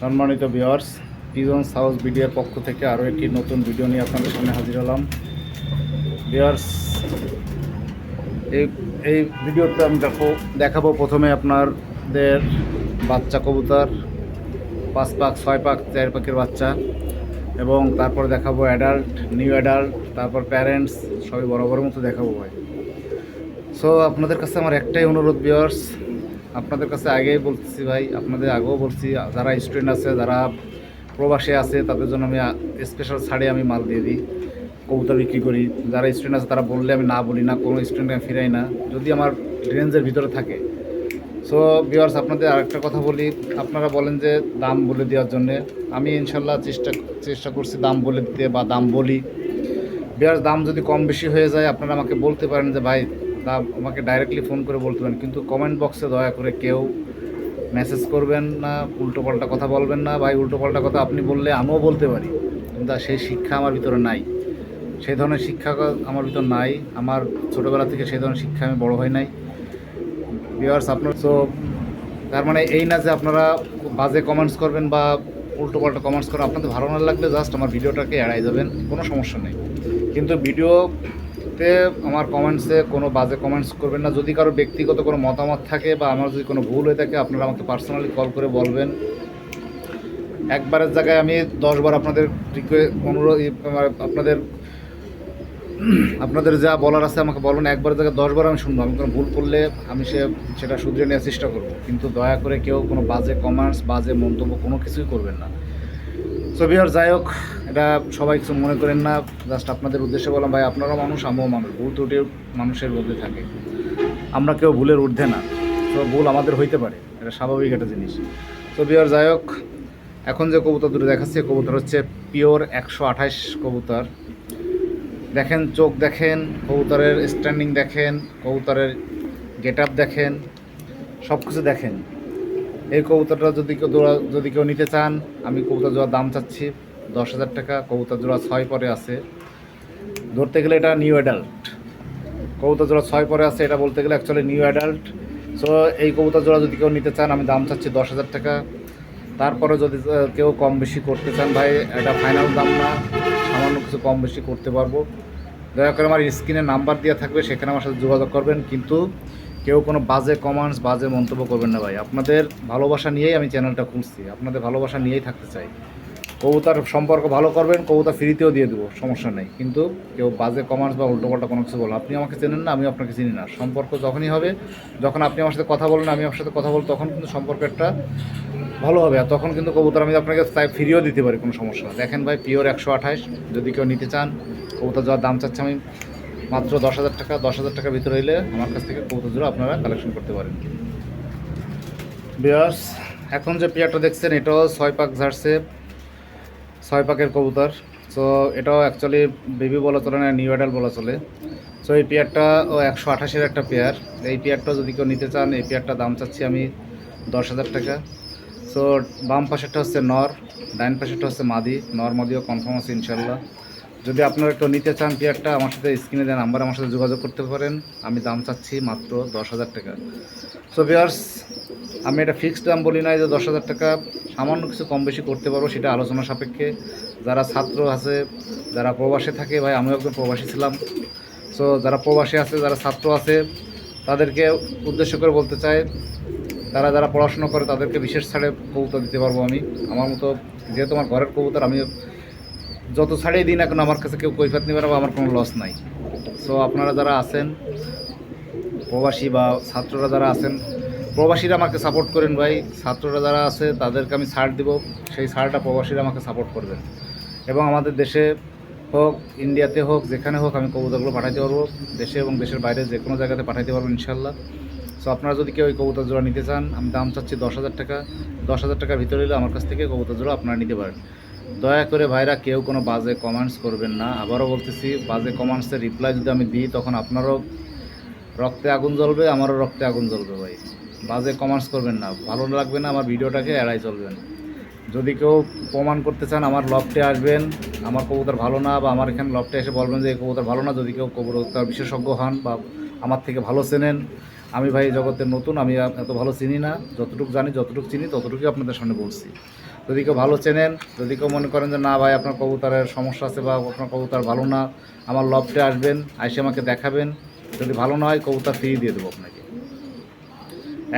সম্মানিত viewers pigeon south ভিডিওর পক্ষ থেকে আরও একটি নতুন ভিডিও নিয়ে আপনাদের সামনে হাজির হলাম। ভিউয়ার্স এই এই ভিডিওতে আমি দেখো, দেখাবো প্রথমে আপনাদের বাচ্চা কবুতর, পাঁচ পাক, ছয় পাক, চার পাকের বাচ্চা এবং তারপর দেখাবো অ্যাডাল্ট নিউ অ্যাডাল্ট তারপর প্যারেন্টস সবই বড় মতো দেখাবো ভাই। সো আপনাদের কাছে আমার একটাই অনুরোধ ভিউয়ার্স আপনাদের কাছে আগেই বলতেছি ভাই, আপনাদের আগেও বলছি, যারা স্টুডেন্ট আছে, যারা প্রবাসে আছে, তাদের জন্য আমি স্পেশাল ছাড়ে আমি মাল দিয়ে দিই, কবুতর বিক্রি করি। যারা স্টুডেন্ট আছে, তারা বললে আমি না বলি না, কোনো স্টুডেন্ট আমি ফিরাই না। যদি আমার রেঞ্জের ভিতরে থাকে। সো ভিউয়ার্স আপনাদের আরেকটা কথা বলি, আপনারা বলেন যে দাম বলে দেওয়ার জন্যে। আমি ইনশাল্লাহ চেষ্টা চেষ্টা করছি দাম বলে দিতে বা দাম বলি। বিয়ার দাম যদি কম বেশি হয়ে যায়, আপনারা আমাকে বলতে পারেন যে, ভাই দাম আমাকে ডাইরেক্টলি ফোন করে বলতে পারেন। কিন্তু কমেন্ট বক্সে দয়া করে কেউ মেসেজ করবেন না, উল্টোপাল্টা কথা বলবেন না ভাই উল্টোপাল্টা কথা আপনি বললে আমিও বলতে পারি। কিন্তু সেই শিক্ষা আমার ভিতরে নাই। সেই ধরনের শিক্ষা আমার ভিতর নাই। আমার ছোটোবেলা থেকে সেই ধরনের শিক্ষা আমি বড় হয় নাই। ভিউয়ার্স আপনার তো তার মানে এই না যে আপনারা বাজে কমেন্টস করবেন বা উল্টোপাল্টা কমেন্টস করেন আপনাদের ভালো না লাগলে জাস্ট আমার ভিডিওটাকে এড়াই যাবেন, কোনো সমস্যা নেই। কিন্তু ভিডিওতে আমার কমেন্টসে কোনো বাজে কমেন্টস করবেন না। যদি কারও ব্যক্তিগত কোনো মতামত থাকে বা আমার যদি কোনো ভুল হয়ে থাকে, আপনারা আমাকে পার্সোনালি কল করে বলবেন। একবারের জায়গায় আমি দশবার আপনাদের অনুরোধ আপনাদের আপনাদের যা বলার আছে আমাকে বলুন। একবার জায়গায় দশবার আমি শুনব। আমি কোনো ভুল করলে আমি সে, সেটা শুধরে নেওয়ার চেষ্টা করব। কিন্তু দয়া করে কেউ কোনো বাজে কমেন্টস, বাজে মন্তব্য কোনো কিছুই করবেন না। সো বিহার যাই হোক এটা সবাই কিছু মনে করেন না জাস্ট আপনাদের উদ্দেশ্যে বললাম, ভাই, আপনারাও মানুষ, আমিও মানুষ, ভুল ত্রুটি মানুষের মধ্যে থাকে। আমরা কেউ ভুলের ঊর্ধ্বে না, তো ভুল আমাদের হইতে পারে, এটা স্বাভাবিক একটা জিনিস। তো বিহার যাই হোক, এখন যে কবুতর দুটো দেখাচ্ছে কবুতর হচ্ছে পিওর একশো আঠাশ কবুতর। দেখেন, চোখ দেখেন, কবুতরের স্ট্যান্ডিং দেখেন, কবুতরের গেট আপ দেখেন সব কিছু দেখেন। এই কবুতরটা যদি কেউ যদি কেউ নিতে চান, আমি কবুতর জোড়ার দাম চাচ্ছি। দশ হাজার টাকা, কবুতর জোড়া ছয় পরে আছে। ধরতে গেলে এটা নিউ অ্যাডাল্ট কবুতর জোড়া ছয় পরে আছে, এটা বলতে গেলে অ্যাকচুয়ালি নিউ অ্যাডাল্ট সো এই কবুতর জোড়া যদি কেউ নিতে চান, আমি দাম চাচ্ছি দশ হাজার টাকা। তারপরে যদি কেউ কম বেশি করতে চান, ভাই, এটা ফাইনাল দাম না। সামান্য কিছু কম বেশি করতে পারব। দয়া করে আমার স্ক্রিনে নাম্বার দেওয়া থাকবে, সেখানে আমার সাথে যোগাযোগ করবেন। কিন্তু কেউ কোনো বাজে কমেন্টস বাজে মন্তব্য করবেন না, ভাই। আপনাদের ভালোবাসা নিয়েই আমি চ্যানেলটা খুলছি। আপনাদের ভালোবাসা নিয়েই থাকতে চাই। কবুতার সম্পর্ক ভালো করবেন, কবুতা ফ্রিতেও দিয়ে দেবো, সমস্যা নেই। কিন্তু কেউ বাজে কমার্স বা উল্টোপাল্টা কোনো কিছু বলো। আপনি আমাকে চেনেন না, আমি আপনাকে চিনি না। সম্পর্ক যখনই হবে, যখন আপনি আমার সাথে কথা বলেন, আমি আপনার সাথে কথা বল তখন কিন্তু সম্পর্ক একটা ভালো হবে। আর তখন কিন্তু কবুতর আমি আপনাকে তাই ফ্রিও দিতে পারি, কোনো সমস্যা দেখেন ভাই পিওর একশো আঠাশ, যদি কেউ নিতে চান, কবুতর যাওয়ার দাম চাচ্ছে আমি মাত্র দশ হাজার টাকা। দশ হাজার টাকার ভিতরে হইলে আমার কাছ থেকে কবুতর জোড়া আপনারা কালেকশন করতে পারেন। বিয়ার্স, এখন যে পেয়ারটা দেখছেন, এটাও ছয় পাক ঝাড়ছে ছয় পাকের কবুতর। সো এটাও অ্যাকচুয়ালি বেবি বলা চলে না নিউ অ্যাডাল বলা চলে। সো এই পেয়ারটা ও একশো আঠাশের একটা পেয়ার এই পেয়ারটা যদি কেউ নিতে চান, এই পেয়ারটা দাম চাচ্ছি আমি দশ হাজার টাকা। সো বাম পাশেরটা হচ্ছে নর ডাইন পাশেরটা হচ্ছে মাদি। নর মাদিও কনফার্ম আছে ইনশাল্লাহ। যদি আপনারা একটু নিতে চান পেয়ারটা আমার সাথে স্ক্রিনে দেন নাম্বার আমার সাথে যোগাযোগ করতে পারেন। আমি দাম চাচ্ছি মাত্র দশ হাজার টাকা। সো বিয়ার্স আমি এটা ফিক্সড দাম বলি নাই যে দশ হাজার টাকা, সামান্য কিছু কম বেশি করতে পারব সেটা আলোচনা সাপেক্ষে। যারা ছাত্র আছে, যারা প্রবাসে থাকে, ভাই, আমিও একজন প্রবাসী ছিলাম। সো যারা প্রবাসী আছে, যারা ছাত্র আছে, তাদেরকে উদ্দেশ্য করে বলতে চাই, তারা যারা পড়াশোনা করে, তাদেরকে বিশেষ ছাড়ে কবুতর দিতে পারব আমি। আমার মতো, যেহেতু আমার ঘরের কবুতর আমি যত ছাড়েই দিই না কেন, আমার কাছে কেউ কৈফাত নেবে না বা আমার কোনো লস নাই। সো আপনারা যারা আছেন, প্রবাসী বা ছাত্ররা যারা আছেন প্রবাসীরা আমাকে সাপোর্ট করেন ভাই। ছাত্ররা যারা আছে, তাদেরকে আমি ছাড় দিব। সেই ছাড়টা প্রবাসীরা আমাকে সাপোর্ট করবেন। এবং আমাদের দেশে হোক ইন্ডিয়াতে হোক, যেখানে হোক, আমি কবুতরগুলো পাঠাতে পারব। দেশে এবং দেশের বাইরে যে কোনো জায়গাতে পাঠাতে পারব ইনশাল্লাহ সো আপনারা যদি কেউ ওই কবুতর জোড়া নিতে চান, আমি দাম চাচ্ছি দশ হাজার টাকা। দশ হাজার টাকার ভিতরে এলে আমার কাছ থেকে কবুতর জোড়া আপনারা নিতে পারেন। দয়া করে ভাইরা, কেউ কোনো বাজে কমেন্টস করবেন না। আবারও বলতেছি, বাজে কমেন্টসের রিপ্লাই যদি আমি দিই, তখন আপনারও রক্তে আগুন জ্বলবে, আমারও রক্তে আগুন জ্বলবে ভাই। বাজে কমার্স করবেন না। ভালো লাগবে না, আমার ভিডিওটাকে এড়াই চলবেন। যদি কেউ প্রমাণ করতে চান, আমার লফটে আসবেন। আমার কবুতর ভালো না, বা আমার এখানে লফটে এসে বলবেন যে, এই কবুতর ভালো না। যদি কেউ কবুতর বিশেষজ্ঞ হন, বা আমার থেকে ভালো চেনেন, আমি ভাই জগতের নতুন, আমি এত ভালো চিনি না। যতটুকু জানি, যতটুকু চিনি, ততটুকুই আপনাদের সামনে বলছি। যদি কেউ ভালো চেনেন, যদি কেউ মনে করেন যে, না ভাই, আপনার কবুতরের সমস্যা আছে, বা আপনার কবুতর ভালো না, আমার লফটে আসবেন, আইসে আমাকে দেখাবেন। যদি ভালো না হয়, কবুতর ফ্রি দিয়ে দেবো আপনাকে।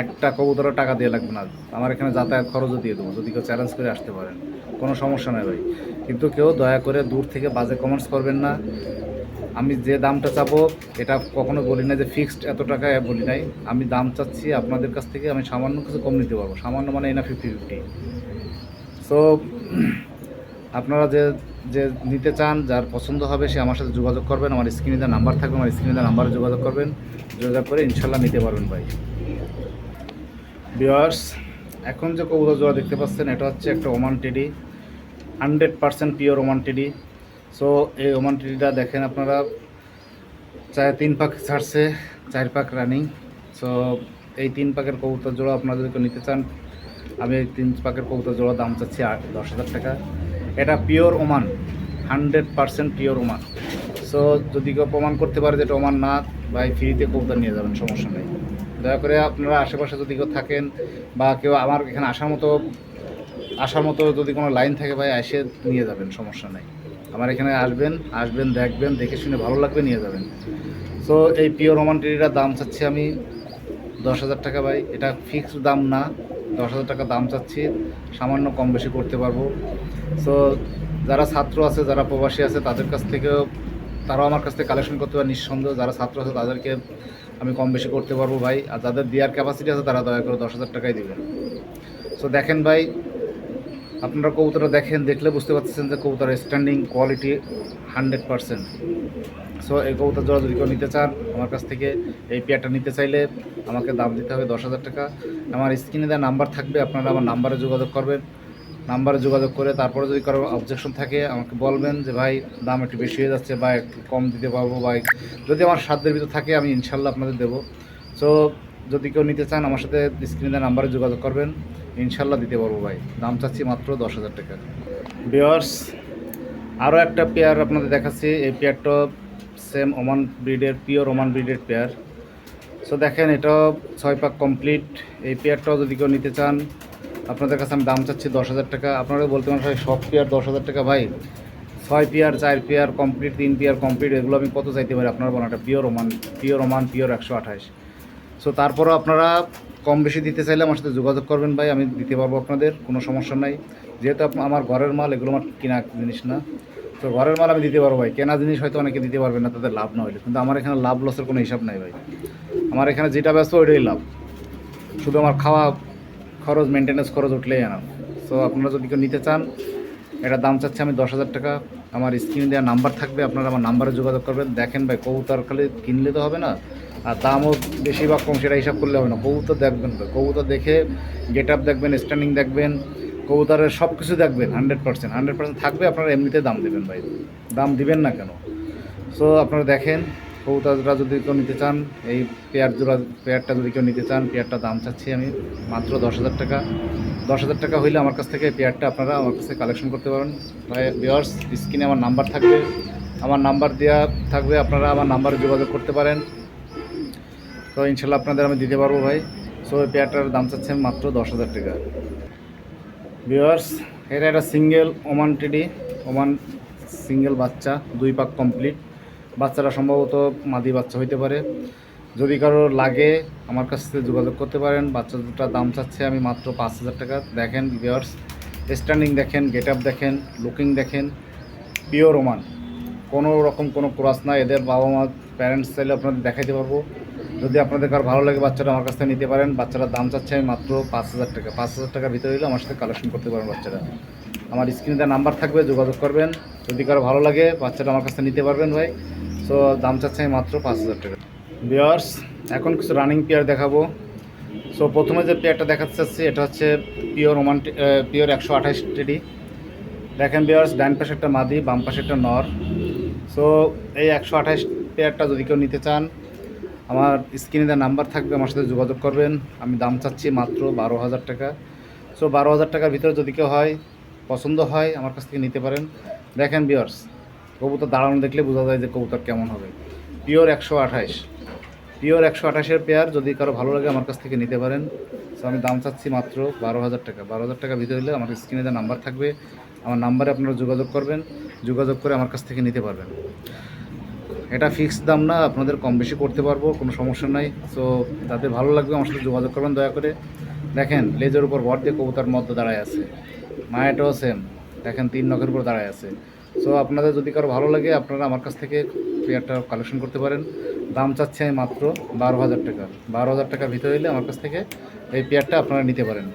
একটা কবুতরের টাকা দিয়ে লাগবে না। আমার এখানে যাতায়াত খরচও দিয়ে দেবো, যদি কেউ চ্যালেঞ্জ করে আসতে পারেন কোনো সমস্যা নেই ভাই। কিন্তু কেউ দয়া করে দূর থেকে বাজে কমেন্টস করবেন না। আমি যে দামটা চাবো, এটা কখনো বলি না যে ফিক্সড এত টাকা বলি নাই। আমি দাম চাচ্ছি আপনাদের কাছ থেকে, আমি সামান্য কিছু কম নিতে পারব। সামান্য মানে এই না ফিফটি ফিফটি সো আপনারা যে যে নিতে চান, যার পছন্দ হবে, সে আমার সাথে যোগাযোগ করবেন। আমার স্ক্রিনে দেওয়া নাম্বার থাকবে, আমার স্ক্রিনে দেওয়া নাম্বারে যোগাযোগ করবেন। যোগাযোগ করে ইনশাল্লাহ নিতে পারবেন ভাই। বিয়ার্স এখন যে কবুতর জোড়া দেখতে পাচ্ছেন, এটা হচ্ছে একটা Oman teddy hundred percent pure Oman teddy so এই ওমান টেডিটা দেখেন আপনারা চায় তিন পাক ছাড়ছে, চার পাক রানিং সো এই তিন পাকের কবুতর জোড়া আপনারা যদি নিতে চান, আমি এই তিন পাকের কবুতর জোড়া দাম চাচ্ছি আট দশ হাজার টাকা। এটা pure Oman hundred percent pure Oman so যদি কেউ প্রমাণ করতে পারে যে এটা ওমান না, ভাই ফ্রিতে কবুতর নিয়ে যাবেন, সমস্যা নেই। দয়া করে আপনারা আশেপাশে যদি কেউ থাকেন বা কেউ আমার এখানে আসার মতো আসার মতো যদি কোনো লাইন থাকে ভাই, এসে নিয়ে যাবেন, সমস্যা নেই। আমার এখানে আসবেন আসবেন, দেখবেন, দেখে শুনে ভালো লাগবে, নিয়ে যাবেন। সো এই পিওর রোমান টেরিটার দাম চাচ্ছি আমি দশ হাজার টাকা ভাই। এটা ফিক্সড দাম না, দশ হাজার টাকা দাম চাচ্ছি। সামান্য কম বেশি করতে পারব। সো যারা ছাত্র আছে, যারা প্রবাসী আছে, তাদের কাছ থেকেও, তারাও আমার কাছ থেকে কালেকশন করতে পারে, নিঃসন্দেহ। যারা ছাত্র আছে, তাদেরকে আমি কম বেশি করতে পারব ভাই। আর যাদের দেওয়ার ক্যাপাসিটি আছে, তারা দয়া করে দশ হাজার টাকাই দেবেন। সো দেখেন ভাই, আপনারা কবুতরটা দেখেন, দেখলে বুঝতে পারতেছেন যে কবুতরের standing quality hundred percent so এই কবুতর জোড়া যদি কেউ নিতে চান, আমার কাছ থেকে এই পেয়ারটা নিতে চাইলে আমাকে দাম দিতে হবে দশ হাজার টাকা। আমার স্ক্রিনে দেওয়া নাম্বার থাকবে, আপনারা আমার নাম্বারে যোগাযোগ করবেন। নাম্বারে যোগাযোগ করে তারপরে যদি কারও অবজেকশন থাকে, আমাকে বলবেন যে, ভাই, দাম একটু বেশি হয়ে যাচ্ছে বা একটু কম দিতে পারব বা যদি আমার সাধ্যের ভিতর থাকে, আমি ইনশাল্লাহ আপনাদের দেবো। সো যদি কেউ নিতে চান, আমার সাথে স্ক্রিনে নাম্বারে যোগাযোগ করবেন। ইনশাল্লাহ দিতে পারব, ভাই। দাম চাচ্ছি মাত্র দশ হাজার টাকা। বিয়ার্স আরও একটা পেয়ার আপনাদের দেখাচ্ছি। এই পেয়ারটা সেম ওমান ব্রিডের পিওর ওমান ব্রিডের পেয়ার সো দেখেন এটা ছয় পাক কমপ্লিট এই পেয়ারটাও যদি কেউ নিতে চান আপনাদের কাছে আমি দাম চাচ্ছি দশ হাজার টাকা। আপনারা বলতে পারেন, ভাই, সব পেয়ার দশ হাজার টাকা, ভাই। ছয় পেয়ার চার পেয়ার কমপ্লিট তিন পেয়ার কমপ্লিট এগুলো আমি কত চাইতে পারি আপনারা বলেন, একটা pure Oman pure Oman pure একশো আঠাশ। সো তারপরও আপনারা কম বেশি দিতে চাইলে আমার সাথে যোগাযোগ করবেন, ভাই, আমি দিতে পারব আপনাদের, কোনো সমস্যা নাই। যেহেতু আমার ঘরের মাল এগুলো আমার কেনা জিনিস না। তো ঘরের মাল আমি দিতে পারব, ভাই। কেনা জিনিস হয়তো অনেকে দিতে পারবে না, তাদের লাভ না হলে। কিন্তু আমার এখানে লাভ লসের কোনো হিসাব নাই, ভাই। আমার এখানে যেটা ব্যস্ত ওইটাই লাভ। শুধু আমার খাওয়া খরচ মেনটেন্যান্স খরচ উঠলেই আনা সো আপনারা যদি কেউ নিতে চান, এটা দাম চাচ্ছে আমি দশ হাজার টাকা। আমার স্ক্রিনে দেওয়া নাম্বার থাকবে, আপনারা আমার নাম্বারে যোগাযোগ করবেন। দেখেন ভাই কবুতর খালি কিনলে তো হবে না, আর দামও বেশি বা কম, সেটা হিসাব করলে হবে না। কবুতর দেখবেন ভাই, কবুতর দেখে গেট আপ দেখবেন স্ট্যান্ডিং দেখবেন, কবুতরের সব কিছু দেখবেন হান্ড্রেড পার্সেন্ট হান্ড্রেড পার্সেন্ট থাকবে, আপনারা এমনিতে দাম দেবেন ভাই। দাম দিবেন না কেন? সো আপনারা দেখেন কবুতরটা যদি কেউ নিতে চান, এই পেয়ার জোড়া পেয়ারটা যদি কেউ নিতে চান পেয়ারটা দাম চাচ্ছি আমি মাত্র দশ হাজার টাকা। দশ হাজার টাকা হইলে আমার কাছ থেকে পেয়ারটা আপনারা আমার কাছে কালেকশন করতে পারেন। ভাই বিয়ার্স স্ক্রিনে আমার নাম্বার থাকবে। আমার নাম্বার দেওয়া থাকবে, আপনারা আমার নাম্বারে যোগাযোগ করতে পারেন। তো ইনশাল্লাহ আপনাদের আমি দিতে পারব ভাই। সো এই পেয়ারটার দাম চাচ্ছে মাত্র দশ হাজার টাকা। ভিওয়ার্স এটা একটা single Oman teddy Oman single বাচ্চা, দুই পাক কমপ্লিট বাচ্চাটা সম্ভবত মাদি বাচ্চা হইতে পারে। যদি কারও লাগে, আমার কাছ থেকে যোগাযোগ করতে পারেন। বাচ্চা দুটার দাম চাচ্ছে আমি মাত্র পাঁচ হাজার টাকা। দেখেন ভিওয়ার্স স্ট্যান্ডিং দেখেন গেট আপ দেখেন লুকিং দেখেন পিওর ওমান কোনো রকম কোনো ক্রস না, এদের বাবা মা প্যারেন্টস চাইলে আপনাদের দেখাইতে পারব। যদি আপনাদের কার ভালো লাগে, বাচ্চাটা আমার কাছ থেকে নিতে পারেন। বাচ্চাটার দাম চাচ্ছে আমি মাত্র পাঁচ হাজার টাকা। পাঁচ হাজার টাকার ভিতরে হলে আমার সাথে কালেকশন করতে পারেন বাচ্চারা আমার স্ক্রিনে নাম্বার থাকবে, যোগাযোগ করবেন। যদি কারও ভালো লাগে, বাচ্চাটা আমার কাছ নিতে পারবেন ভাই। সো দাম চাচ্ছে আমি মাত্র পাঁচ হাজার টাকা। বিয়ার্স এখন কিছু রানিং পেয়ার দেখাবো। সো প্রথমে যে পেয়ারটা দেখাতে চাচ্ছি, এটা হচ্ছে পিওর ওমান পিওর একশো আঠাশ টেডি দেখেন বিয়ার্স ডান পাশে একটা মাদি, বাম পাশে একটা নর। সো এই একশো আঠাশ পেয়ারটা যদি কেউ নিতে চান, আমার স্ক্রিনে দেওয়া নাম্বার থাকবে, আমার সাথে যোগাযোগ করবেন। আমি দাম চাচ্ছি মাত্র বারো হাজার টাকা। সো বারো হাজার টাকার ভিতরে যদি কেউ হয়, পছন্দ হয়, আমার কাছ থেকে নিতে পারেন। দেখেন বিয়ার্স কবুতর দাঁড়ানো দেখলে বোঝা যায় যে কবুতর কেমন হবে। পিওর একশো আঠাইশ পিওর একশো আঠাশের পেয়ার যদি কারও ভালো লাগে আমার কাছ থেকে নিতে পারেন। সো আমি দাম চাচ্ছি মাত্র বারো হাজার টাকা। বারো হাজার টাকা ভিতরে হলে আমার স্ক্রিনে যে নাম্বার থাকবে। আমার নাম্বারে আপনারা যোগাযোগ করবেন। যোগাযোগ করে আমার কাছ থেকে নিতে পারবেন। এটা ফিক্সড দাম না, আপনাদের কম বেশি করতে পারব, কোনো সমস্যা নাই। সো যাদের ভালো লাগবে আমার সাথে যোগাযোগ করবেন, দয়া করে। দেখেন, লেজের উপর ভর দিয়ে কবুতার মধ্যে দাঁড়ায় আছে। মায়াটাও সেম দেখেন, তিন নখের উপর দাঁড়ায় আছে। সো আপনাদের যদি কারও ভালো লাগে, আপনারা আমার কাছ থেকে পেয়ারটা কালেকশন করতে পারেন। দাম চাচ্ছি আমি মাত্র বারো হাজার টাকা। বারো হাজার টাকার ভিতরে হলে আমার কাছ থেকে এই পেয়ারটা আপনারা নিতে পারেন।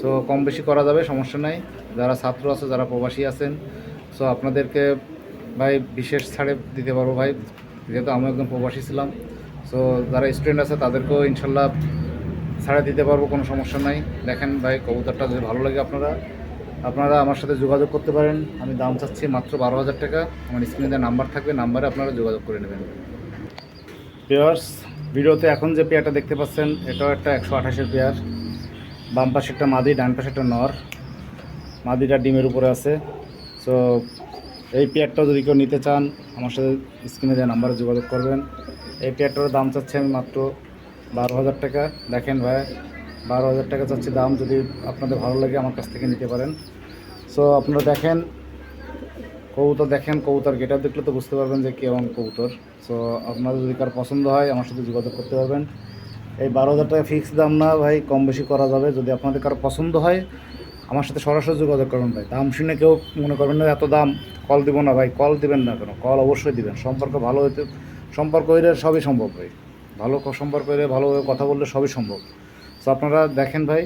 সো কম বেশি করা যাবে, সমস্যা নাই। যারা ছাত্র আছে, যারা প্রবাসী আছেন সো আপনাদেরকে ভাই বিশেষ ছাড়ে দিতে পারব ভাই। যেহেতু আমি একজন প্রবাসী ছিলাম সো যারা স্টুডেন্ট আছে, তাদেরকেও ইনশাল্লাহ ছাড়ে দিতে পারব, কোনো সমস্যা নাই। দেখেন ভাই, কবুতরটা যদি ভালো লাগে আপনারা আপনারা আমার সাথে যোগাযোগ করতে পারেন। আমি দাম চাচ্ছি মাত্র বারো হাজার টাকা। আমার স্ক্রিনে নাম্বার থাকবে নাম্বারে আপনারা যোগাযোগ করে নেবেন। পেয়ার্স ভিডিওতে এখন যে পেয়ারটা দেখতে পাচ্ছেন, এটাও একটা একশো আঠাশের পেয়ার। বাম পাশে একটা মাদি, ডান পাশে একটা নর। মাদিটা ডিমের উপরে আছে। সো এই পেয়ারটা যদি কেউ নিতে চান, আমার সাথে স্ক্রিনে দেওয়া নাম্বারে যোগাযোগ করবেন। এই পেয়ারটার দাম চাচ্ছি আমি মাত্র বারো হাজার টাকা। দেখেন ভাই বারো হাজার টাকা চাচ্ছি, দাম যদি আপনাদের ভালো লাগে আমার কাছ থেকে নিতে পারেন। সো আপনারা দেখেন, কবুতর দেখেন, কবুতর গেটার দেখলে তো বুঝতে পারবেন যে কেমন কবুতর। সো আপনাদের যদি কার পছন্দ হয়, আমার সাথে যোগাযোগ করতে পারবেন। এই বারো হাজার টাকা ফিক্স দাম না ভাই, কম বেশি করা যাবে। যদি আপনাদের কারও পছন্দ হয়, আমার সাথে সরাসরি যোগাযোগ করবেন ভাই। দাম শুনে কেউ মনে করবেন না এত দাম কল দিব না ভাই কল দিবেন না কেন? কল অবশ্যই দিবেন। সম্পর্ক ভালো হইতে, সম্পর্ক হইলে সবই সম্ভব ভাই। ভালো সম্পর্ক হইলে ভালোভাবে কথা বললে সবই সম্ভব। সো আপনারা দেখেন ভাই,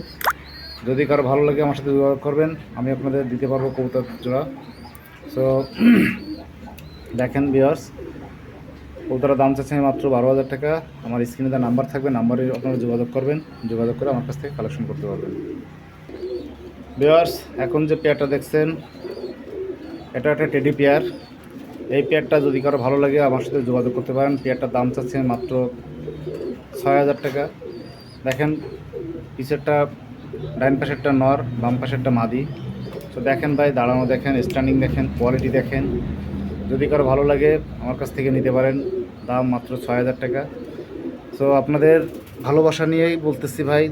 যদি কারও ভালো লাগে আমার সাথে যোগাযোগ করবেন, আমি আপনাদের দিতে পারব কবুতর জোড়া। সো দেখেন বিয়ার্স কবুতরের দাম চাচ্ছি আমি মাত্র বারো হাজার টাকা। আমার স্ক্রিনে দেওয়া নাম্বার থাকবে নাম্বারে আপনারা যোগাযোগ করবেন, যোগাযোগ করে আমার কাছ থেকে কালেকশন করতে পারবেন। বিয়ার্স এখন যে পেয়ারটা দেখছেন, এটা একটা টেডি পেয়ার এই পেয়ারটা যদি কারও ভালো লাগে আমার সাথে যোগাযোগ করতে পারেন। পেয়ারটার দাম চাচ্ছি আমি মাত্র ছয় হাজার টাকা। দেখেন পিছেরটা ডাইন পাশেরটা নর, বাম পাশেরটা মাদি। তো দেখেন ভাই, দাঁড়ানো দেখেন স্ট্যান্ডিং দেখেন কোয়ালিটি দেখেন। যদি কারও ভালো লাগে, আমার কাছ থেকে নিতে পারেন। দাম মাত্র ছয় হাজার টাকা। সো আপনাদের ভালোবাসা নিয়েই বলতেছি ভাই,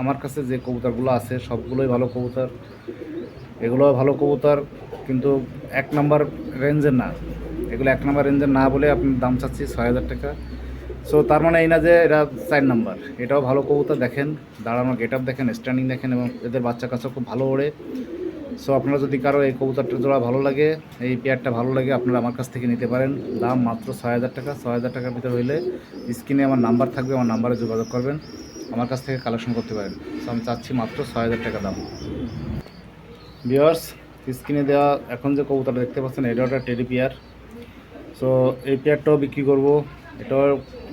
আমার কাছে যে কবুতরগুলো আছে, সবগুলোই ভালো কবুতর। এগুলো ভালো কবুতর, কিন্তু এক নম্বর রেঞ্জের না। এগুলো এক নম্বর রেঞ্জের না বলে আপনার দাম চাচ্ছি ছয় হাজার টাকা। সো তার মানে এই না যে এটা চার নাম্বার। এটাও ভালো কবুতর দেখেন, দাঁড়ানো গেট আপ দেখেন স্ট্যান্ডিং দেখেন এবং এদের বাচ্চা কাছে খুব ভালো ওড়ে। সো আপনারা যদি কারও এই কবুতরটা জোড়া ভালো লাগে, এই পেয়ারটা ভালো লাগে, আপনারা আমার কাছ থেকে নিতে পারেন। দাম মাত্র ছয় হাজার টাকা, ছয় হাজার টাকার ভিতরে হইলে স্ক্রিনে আমার নাম্বার থাকবে, আমার নাম্বারে যোগাযোগ করবেন। আমার কাছ থেকে কালেকশন করতে পারেন। সো আমি চাচ্ছি মাত্র ছয় হাজার টাকা দাম। বিয়ার্স স্ক্রিনে দেওয়া এখন যে কবুতরটা দেখতে পাচ্ছেন এটাও একটা টেডি পেয়ার সো এই পেয়ারটাও বিক্রি করব। এটাও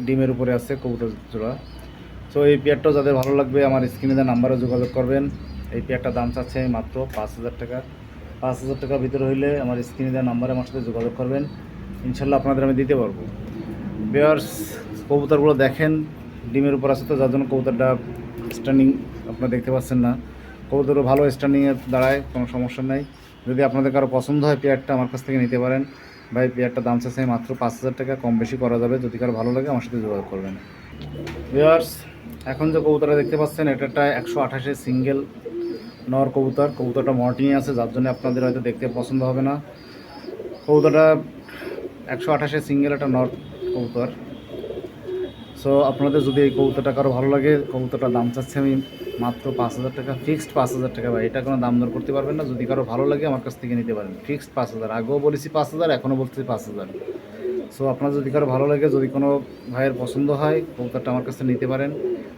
ডিমের উপরে আছে, কবুতর জোড়া। সো এই পেয়ারটাও যাদের ভালো লাগবে, আমার স্ক্রিনে দেওয়া নাম্বারে যোগাযোগ করবেন। এই পেয়ারটার দাম চাচ্ছে মাত্র পাঁচ হাজার টাকা। পাঁচ হাজার টাকার ভিতরে হইলে আমার স্ক্রিনে দেওয়া নাম্বারে আমার সাথে যোগাযোগ করবেন। ইনশাল্লাহ আপনাদের আমি দিতে পারব। বেয়ার্স কবুতরগুলো দেখেন, ডিমের উপর আছে তো, যার জন্য কবুতরটা স্ট্যান্ডিং আপনারা দেখতে পাচ্ছেন না। কবুতরও ভালো স্ট্যান্ডিংয়ে দাঁড়ায়, কোনো সমস্যা নাই। যদি আপনাদের কারও পছন্দ হয় পেয়ারটা, আমার কাছ থেকে নিতে পারেন। ভাই পেয়ারটা দাম চাচ্ছে মাত্র পাঁচ হাজার টাকা, কম বেশি করা যাবে। যদি কারও ভালো লাগে, আমার সাথে যোগাযোগ করবেন। ভিওয়ার্স এখন যে কবুতরটা দেখতে পাচ্ছেন এটা একশো আঠাশের সিঙ্গেল নর কবুতর। কবুতরটা মর্টিনে আছে, যার জন্য আপনাদের হয়তো দেখতে পছন্দ হবে না। কবুতরটা একশো আঠাশের সিঙ্গেল একটা নর কবুতর। সো আপনাদের যদি এই কবুতরটা কারও ভালো লাগে, কবুতরটার দাম চাচ্ছে আমি মাত্র পাঁচ হাজার টাকা ফিক্সড পাঁচ হাজার টাকা ভাই। এটা কোনো দাম দর করতে পারবেন না। যদি কারও ভালো লাগে, আমার কাছ থেকে নিতে পারেন। ফিক্সড পাঁচ হাজার। আগেও বলেছি পাঁচ হাজার, এখনও বলছি পাঁচ হাজার। সো আপনার যদি কারও ভালো লাগে, যদি কোনো ভাইয়ের পছন্দ হয়, কবুতরটা আমার কাছ নিতে পারেন।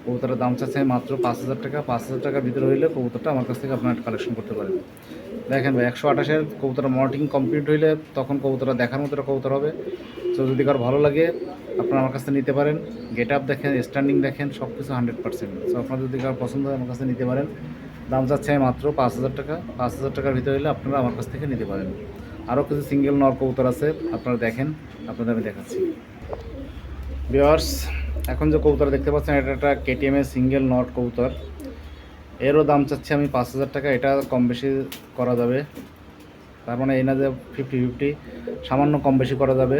কবুতরের দাম চাচ্ছে মাত্র পাঁচ হাজার টাকা। পাঁচ হাজার টাকার ভিতরে হইলে কবুতরটা আমার কাছ থেকে আপনার কালেকশন করতে পারেন। দেখেন ভাই, একশো আঠাশের কবুতর মর্টিং কমপ্লিট হইলে তখন কবুতরটা দেখার মতো কবুতর হবে। সো যদি কারও ভালো লাগে আপনারা আমার কাছ নিতে পারেন। গেট আপ দেখেন স্ট্যান্ডিং দেখেন সব কিছু হান্ড্রেড পার্সেন্ট সো আপনার যদি কারও পছন্দ হয় আমার কাছে নিতে পারেন। দাম আমি মাত্র পাঁচ হাজার টাকা। পাঁচ হাজার টাকার ভিতরে হলে আপনারা আমার কাছ থেকে নিতে পারেন। আরও কিছু সিঙ্গেল নর কবুতর আছে, আপনারা দেখেন, আপনাদের আমি দেখাচ্ছি। বিয়ার্স এখন যে কবুতর দেখতে পাচ্ছেন, এটা একটা কেটিএম এর সিঙ্গেল নট কবুতর। এরও দাম চাচ্ছি আমি পাঁচ হাজার টাকা, এটা কম বেশি করা যাবে। তার মানে এই না যে ফিফটি ফিফটি সামান্য কম বেশি করা যাবে।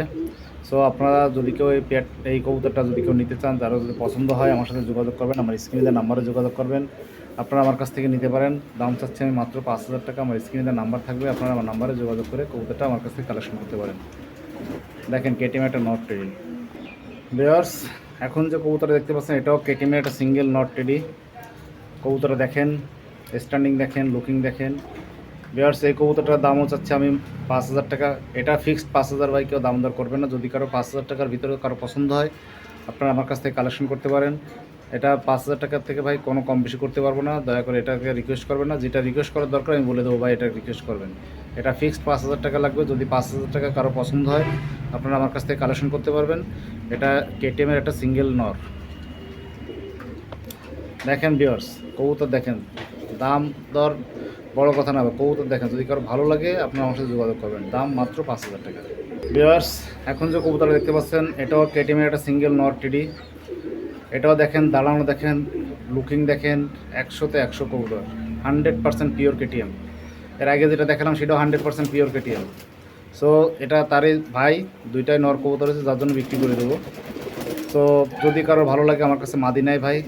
সো আপনারা যদি কেউ এই পেট, এই কবুতরটা যদি কেউ নিতে চান, তারা যদি পছন্দ হয়, আমার সাথে যোগাযোগ করবেন, আমার স্ক্রিনে নাম্বারে যোগাযোগ করবেন। আপনারা আমার কাছ থেকে নিতে পারেন। দাম চাচ্ছি আমি মাত্র পাঁচ হাজার টাকা। আমার স্ক্রিনে নাম্বার থাকবে, আপনারা আমার নাম্বারে যোগাযোগ করে কবুতরটা আমার কাছ থেকে কালেকশন করতে পারেন। দেখেন কেটিএম একটা নট টেডি বেয়ার্স এখন যে কবুতরটা দেখতে পাচ্ছেন, এটাও কেটিএমের একটা সিঙ্গেল নট টেডি কবুতরটা দেখেন স্ট্যান্ডিং দেখেন লুকিং দেখেন। বিয়ার্স এই কবুতরটার দামও চাচ্ছে আমি পাঁচ হাজার টাকা। এটা ফিক্সড পাঁচ হাজার ভাই কেউ দাম দর করবে না। যদি কারও পাঁচ হাজার টাকার ভিতরে কারও পছন্দ হয়, আপনারা আমার কাছ থেকে কালেকশন করতে পারেন। এটা পাঁচ হাজার টাকার থেকে ভাই কোনো কম বেশি করতে পারব না। দয়া করে এটাকে রিকোয়েস্ট করবেন না। যেটা রিকোয়েস্ট করার দরকার, আমি বলে দেবো ভাই এটা রিকোয়েস্ট করবেন। এটা ফিক্সড পাঁচ হাজার টাকা লাগবে। যদি পাঁচ হাজার টাকা কারও পছন্দ হয়, আপনারা আমার কাছ থেকে কালেকশন করতে পারবেন। এটা কেটিএমের একটা সিঙ্গেল নর। দেখেন বিয়ার্স কবুতর দেখেন। দাম দর বড় কথা না কবুতর দেখেন যদি কারও ভালো লাগে আপনার আমার সাথে যোগাযোগ করবেন। দাম মাত্র পাঁচ হাজার টাকা। বিয়ার্স এখন যে কবুতর দেখতে পাচ্ছেন এটাও কেটিএমের একটা সিঙ্গেল নর টিডি। এটাও দেখেন দাঁড়ানো দেখেন লুকিং দেখেন একশোতে একশো কবুতর। Hundred percent pure KTM. এর আগে যেটা দেখালাম সেটাও hundred percent pure KTM. So এটা তারই ভাই দুইটাই নর কবুতর আছে যার জন্য বিক্রি করে দেবো। তো যদি কারও ভালো লাগে আমার কাছে মাদি নাই ভাই।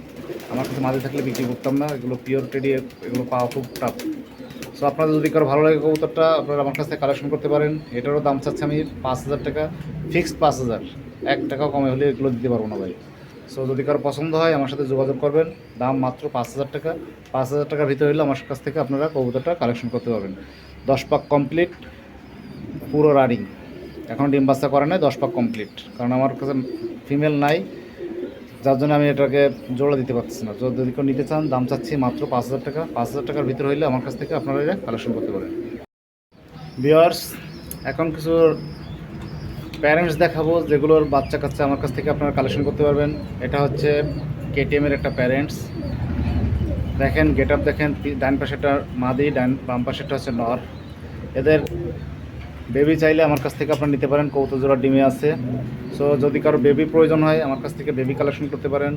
আমার কাছে মাদি থাকলে বিক্রি করতাম না এগুলো পিওর টেডি এগুলো পাওয়া খুব টাফ সো আপনাদের যদি কারও ভালো লাগে কবুতরটা, আপনারা আমার কাছ থেকে কালেকশন করতে পারেন। এটারও দাম চাচ্ছে আমি পাঁচ হাজার টাকা ফিক্সড পাঁচ হাজার। এক টাকাও কমে হলে এগুলো দিতে পারব না ভাই। সো যদি কারও পছন্দ হয়, আমার সাথে যোগাযোগ করবেন। দাম মাত্র পাঁচ হাজার টাকা। পাঁচ হাজার টাকার ভিতরে হলে আমার কাছ থেকে আপনারা কবুতরটা কালেকশন করতে পারবেন। দশ পাক কমপ্লিট পুরো রানিং এখন ডিম বাচ্চা করে নাই, দশ পাক কমপ্লিট কারণ আমার কাছে ফিমেল নাই। যার জন্য আমি এটাকে জোড়া দিতে পারতেছি না। যদি কেউ নিতে চান, দাম চাচ্ছি মাত্র পাঁচ হাজার টাকা। পাঁচ হাজার টাকার ভিতরে হইলে আমার কাছ থেকে আপনারা এটা কালেকশন করতে পারেন। বিয়ার্স এখন কিছু প্যারেন্টস দেখাবো যেগুলোর বাচ্চা কাচ্চা আমার কাছ থেকে আপনারা কালেকশন করতে পারবেন। এটা হচ্ছে কেটিএমের একটা প্যারেন্টস দেখেন গেট আপ দেখেন, ডান পাশেটা মাদি, ডান বাম পাশেটা হচ্ছে নর। এদের বেবি চাইলে আমার কাছ থেকে আপনারা নিতে পারেন। কৌতো জোড়া ডিমে আছে। সো যদি কারও বেবি প্রয়োজন হয়, আমার কাছ থেকে বেবি কালেকশন করতে পারেন।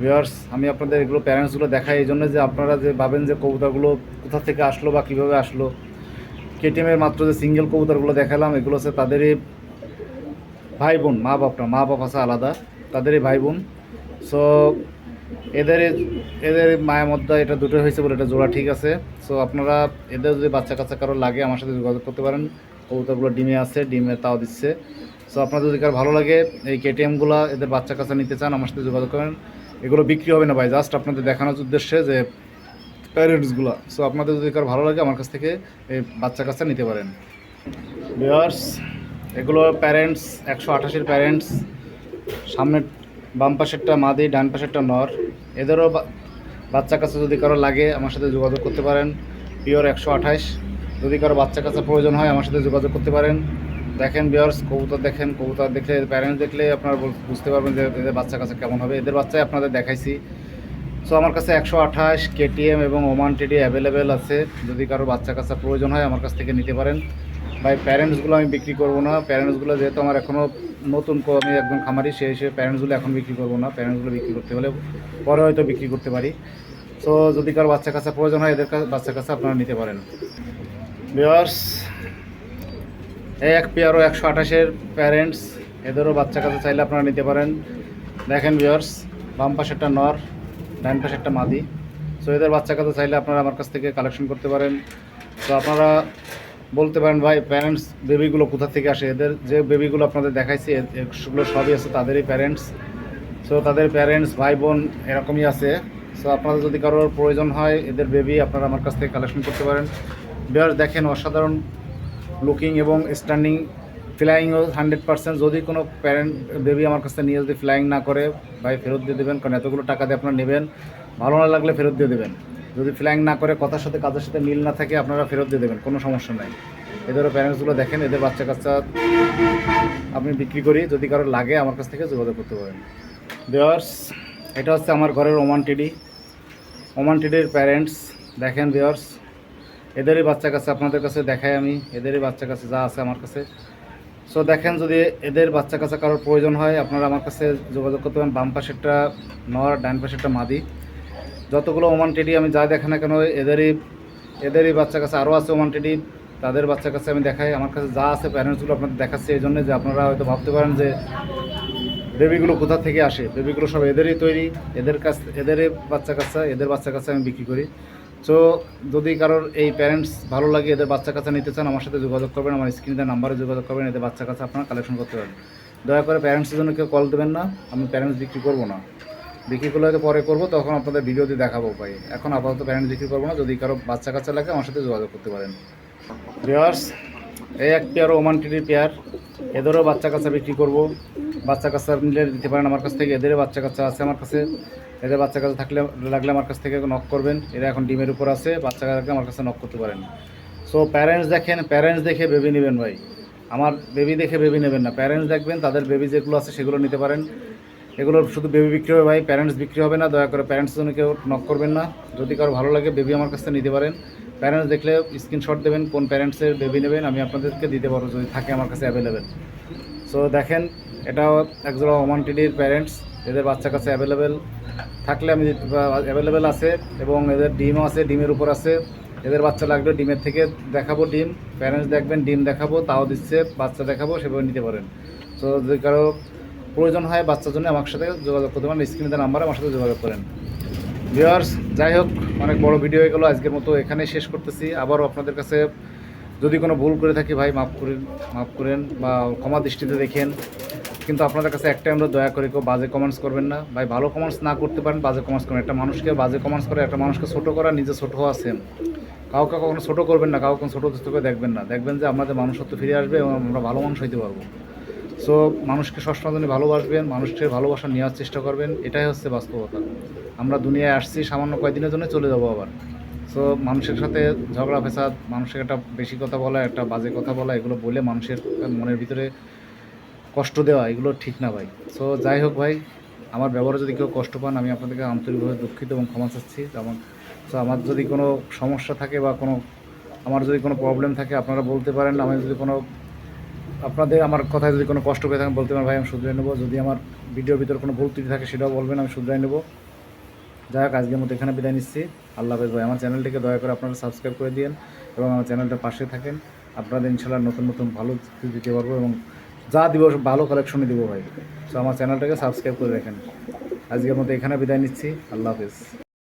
ভিওয়ার্স আমি আপনাদের এগুলো প্যারেন্টসগুলো দেখাই এই জন্য যে আপনারা যে ভাবেন যে কবুতরগুলো কোথা থেকে আসলো বা কীভাবে আসলো। কেটিএমের মাত্র যে সিঙ্গেল কবুতরগুলো দেখালাম, এগুলো হচ্ছে তাদেরই ভাই বোন, মা বাপটা মা বাপ আছে আলাদা, তাদেরই ভাই বোন। সো এদের এদের মায়ের মধ্যে এটা দুটো হয়েছে বলে এটা জোড়া ঠিক আছে। সো আপনারা, এদের যদি বাচ্চা কাচ্চা কারও লাগে, আমার সাথে যোগাযোগ করতে পারেন। কবুতরগুলো ডিমে আছে, ডিমে তাও দিচ্ছে। সো আপনাদের যদি কারও ভালো লাগে এই কেটিএমগুলো এদের বাচ্চা কাচ্চা নিতে চান, আমার সাথে যোগাযোগ করেন। এগুলো বিক্রি হবে না ভাই জাস্ট আপনাদের দেখানোর উদ্দেশ্যে যে প্যারেন্টসগুলো সো আপনাদের যদি কারও ভালো লাগে, আমার কাছ থেকে এই বাচ্চা কাচ্চা নিতে পারেন। ভিওয়ার্স এগুলো প্যারেন্টস একশো আঠাশের প্যারেন্টস সামনের বাম পাশেরটা মাদি, ডান পাশেরটা নর। এদেরও বাচ্চা কাচ্চা যদি কারও লাগে, আমার সাথে যোগাযোগ করতে পারেন। পিওর একশো আঠাশ। যদি কারও বাচ্চা কাচ্চা প্রয়োজন হয় আমার সাথে যোগাযোগ করতে পারেন। দেখেন বিয়ার্স কবুতর দেখেন, কবুতর দেখলে প্যারেন্টস দেখলে আপনারা বুঝতে পারবেন যে এদের বাচ্চা কাচ্চা কেমন হবে। এদের বাচ্চাই আপনাদের দেখাইছি। সো আমার কাছে একশো আঠাশ কেটিএম এবং ওমান টিডি অ্যাভেলেবেল আছে। যদি কারও বাচ্চা কাচ্চা প্রয়োজন হয় আমার কাছ থেকে নিতে পারেন। ভাই প্যারেন্টসগুলো আমি বিক্রি করব না। প্যারেন্টসগুলো যেহেতু আমার এখনও নতুন আমি একদম খামারি, সেই হিসেবে প্যারেন্টসগুলো এখন বিক্রি করব না। প্যারেন্টসগুলো বিক্রি করতে হলে পরে হয়তো বিক্রি করতে পারি। সো যদি কারও বাচ্চা কাচ্চা প্রয়োজন হয় এদের কাছে বাচ্চা কাচ্চা আপনারা নিতে পারেন। এই এক পেয়ারও একশো আঠাশের প্যারেন্টস, এদেরও বাচ্চা কাছে চাইলে আপনারা নিতে পারেন। দেখেন বিয়ার্স বাম পাশেরটা নর, ডান পাশেরটা মাদি। সো এদের বাচ্চা কাচ্চা চাইলে আপনারা আমার কাছ থেকে কালেকশন করতে পারেন। তো আপনারা বলতে পারেন, ভাই, প্যারেন্টস, বেবিগুলো কোথা থেকে আসে? এদের যে বেবিগুলো আপনাদের দেখাইছি এগুলো সবই আছে তাদেরই প্যারেন্টস। সো তাদের প্যারেন্টস, ভাই, বোন এরকমই আছে। সো আপনাদের যদি কারোর প্রয়োজন হয়, এদের বেবি আপনারা আমার কাছ থেকে কালেকশন করতে পারেন। বিয়ার দেখেন অসাধারণ লুকিং এবং স্ট্যান্ডিং ফ্লাইংও হান্ড্রেড পার্সেন্ট যদি কোনো প্যারেন্ট বেবি আমার কাছে নিয়ে যদি ফ্লাইং না করে, ভাই ফেরত দিয়ে দেবেন, কারণ এতগুলো টাকা দিয়ে আপনারা নেবেন, ভালো না লাগলে ফেরত দিয়ে দেবেন। যদি ফ্লাইং না করে, কথার সাথে কাজের সাথে মিল না থাকে, আপনারা ফেরত দিয়ে দেবেন, কোনো সমস্যা নাই। এদেরও প্যারেন্টসগুলো দেখেন, এদের বাচ্চা কাচ্চা আমি বিক্রি করি, যদি কারও লাগে আমার কাছ থেকে যোগাযোগ করতে পারেন। বিয়ার্স এটা হচ্ছে আমার ঘরের ওমান টিডি ওমান টিডির প্যারেন্টস দেখেন বিয়ার্স এদেরই বাচ্চা কাছে আপনাদের কাছে দেখাই আমি, এদেরই বাচ্চা কাছে যা আছে আমার কাছে। সো দেখেন যদি এদের বাচ্চা কাছে কারোর প্রয়োজন হয়, আপনারা আমার কাছে যোগাযোগ করতে পারেন। বাম পাশেরটা নর, ডান পাশেরটা মাদি। যতগুলো ওমান টেডি আমি যা দেখে না কেন, এদেরই এদেরই বাচ্চা কাছে আরও আছে ওমান টেডি। তাদের বাচ্চা কাছে আমি দেখাই। আমার কাছে যা আছে প্যারেন্টসগুলো আপনাদের দেখাচ্ছি, এই জন্য যে আপনারা হয়তো ভাবতে পারেন যে বেবিগুলো কোথা থেকে আসে? বেবিগুলো সব এদেরই তৈরি। এদের কাছ, এদেরই বাচ্চা কাচ্চা এদের বাচ্চা কাছে আমি বিক্রি করি। তো যদি কারোর এই প্যারেন্টস ভালো লাগে, এদের বাচ্চা কাচ্চা নিতে চান, আমার সাথে যোগাযোগ করবেন, আমার স্ক্রিনে নাম্বারে যোগাযোগ করবেন, এদের বাচ্চা কাচ্চা আপনারা কালেকশন করতে পারেন দয়া করে প্যারেন্টসের জন্য কেউ কল দেবেন না, আমি প্যারেন্টস বিক্রি করব না। বিক্রি করলে হয়তো পরে করব, তখন আপনাদের ভিডিও দিয়ে দেখাবো ভাই। এখন আপাতত প্যারেন্টস বিক্রি করব না, যদি কারও বাচ্চা কাচ্চা লাগে, আমার সাথে যোগাযোগ করতে পারেন। ভিওয়ার্স এই এক পেয়ার ওমান টিডির পেয়ার এদেরও বাচ্চা কাচ্চা বিক্রি করব। বাচ্চা কাচ্চা নিলে দিতে পারেন আমার কাছ থেকে। এদের বাচ্চা কাচ্চা আছে আমার কাছে। এদের বাচ্চা কাচ্চা থাকলে, লাগলে আমার কাছ থেকে নক করবেন। এরা এখন ডিমের উপর আছে বাচ্চা কাচ্চা আমার কাছে নক করতে পারেন। সো প্যারেন্টস দেখেন প্যারেন্টস দেখে বেবি নেবেন ভাই। আমার বেবি দেখে বেবি নেবেন না। প্যারেন্টস দেখবেন, তাদের বেবি যেগুলো আছে সেগুলো নিতে পারেন। এগুলোর শুধু বেবি বিক্রি হবে ভাই প্যারেন্টস বিক্রি হবে না। দয়া করে প্যারেন্টস জন্য কেউ নক করবেন না। যদি কারও ভালো লাগে বেবি আমার কাছ নিতে পারেন। প্যারেন্টস দেখলে স্ক্রিনশট দেবেন, কোন প্যারেন্টসের বেবি নেবেন, আমি আপনাদেরকে দিতে পারব যদি থাকে আমার কাছে অ্যাভেলেবেল সো দেখেন এটাও একজোড়া ওমান টিডির প্যারেন্টস এদের বাচ্চা কাছে অ্যাভেলেবেল থাকলে আমি অ্যাভেলেবেল আছে এবং এদের ডিমও আছে, ডিমের উপর আছে। এদের বাচ্চা লাগবে ডিমের থেকে দেখাবো ডিম। প্যারেন্টস দেখবেন, ডিম দেখাবো, তাও দিচ্ছে, বাচ্চা দেখাবো, সেভাবে নিতে পারেন। তো যদি কারও প্রয়োজন হয় বাচ্চার জন্য আমার সাথে যোগাযোগ করতে পারেন স্ক্রিনে নাম্বারে আমার সাথে যোগাযোগ করেন। ভিউয়ার্স যাই হোক, অনেক বড় ভিডিও হয়ে গেলো, আজকের মতো এখানেই শেষ করতেছি। আবারও আপনাদের কাছে যদি কোনো ভুল করে থাকি ভাই, মাফ করেন মাফ করেন বা ক্ষমা দৃষ্টিতে দেখেন। কিন্তু আপনাদের কাছে একটাই আমরা দয়া করে, কেউ বাজে কমেন্টস করবেন না। ভাই, ভালো কমেন্টস না করতে পারেন, বাজে কমেন্টস করেন একটা মানুষকে বাজে কমেন্টস করে, একটা মানুষকে ছোটো করা, নিজে ছোটো হওয়া সেম কাউকে কখনো ছোটো করবেন না, কাউকে ছোটো করে দেখবেন না। দেখবেন যে আমাদের মানুষত্ব ফিরে আসবে এবং আমরা ভালো মানুষ হইতে পারব। সো মানুষকে সবসময় ভালোবাসবেন, মানুষকে ভালোবাসা নেওয়ার চেষ্টা করবেন, এটাই হচ্ছে বাস্তবতা। আমরা দুনিয়ায় আসছি সামান্য কয়েকদিনের জন্য চলে যাব আবার। সো মানুষের সাথে ঝগড়া, ফেসাদ, মানুষের একটা বেশি কথা বলা, একটা বাজে কথা বলা, এগুলো বলে মানুষের মনের ভিতরে কষ্ট দেওয়া, এগুলো ঠিক না ভাই। সো যাই হোক ভাই, আমার ব্যবহারে যদি কেউ কষ্ট পান, আমি আপনাদেরকে আন্তরিকভাবে দুঃখিত এবং ক্ষমা চাচ্ছি। আমার সো আমার যদি কোনো সমস্যা থাকে বা কোনো আমার যদি কোনো প্রবলেম থাকে, আপনারা বলতে পারেন। আমি যদি কোনো আপনাদের আমার কথায় যদি কোনো কষ্ট পেয়ে থাকেন, বলতে পারেন, ভাই, আমি শুধরে নেব। যদি আমার ভিডিওর ভিতরে কোনো ভুল ত্রুটি থাকে, সেটাও বলবেন, আমি শুধরাই নেব। যাই হোক, আজকের মতো এখানে বিদায় নিচ্ছি। আল্লাহ হাফেজ ভাই, আমার চ্যানেলটিকে দয়া করে আপনারা সাবস্ক্রাইব করে দিন এবং আমার চ্যানেলটা পাশে থাকেন। আপনাদের ইনশাল্লাহ নতুন নতুন ভালো দিতে পারব এবং যা দিব, ভালো কালেকশনে দিব ভাই। তো আমার চ্যানেলটাকে সাবস্ক্রাইব করে রাখেন। আজকের মতো এখানে বিদায় নিচ্ছি। আল্লাহ হাফেজ।